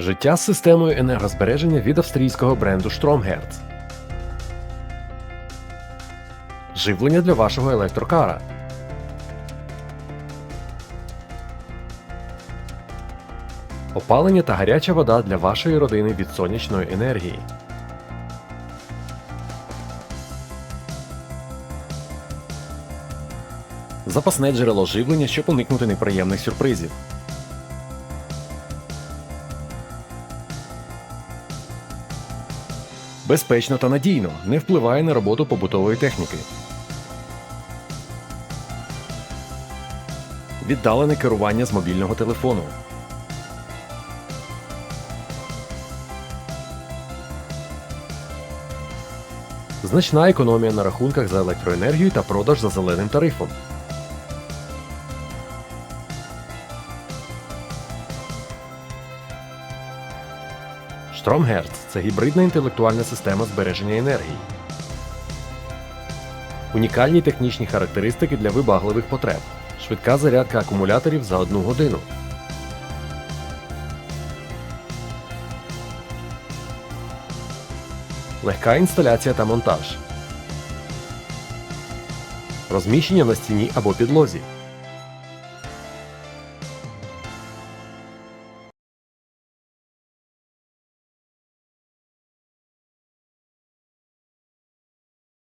Життя з системою енергозбереження від австрійського бренду Stromhertz. Живлення для вашого електрокара. Опалення та гаряча вода для вашої родини від сонячної енергії. Запасне джерело живлення, щоб уникнути неприємних сюрпризів. Безпечно та надійно не впливає на роботу побутової техніки. Віддалене керування з мобільного телефону. Значна економія на рахунках за електроенергію та продаж за зеленим тарифом. Stromhertz – це гібридна інтелектуальна система збереження енергії. Унікальні технічні характеристики для вибагливих потреб. Швидка зарядка акумуляторів за одну годину. Легка інсталяція та монтаж. Розміщення на стіні або підлозі.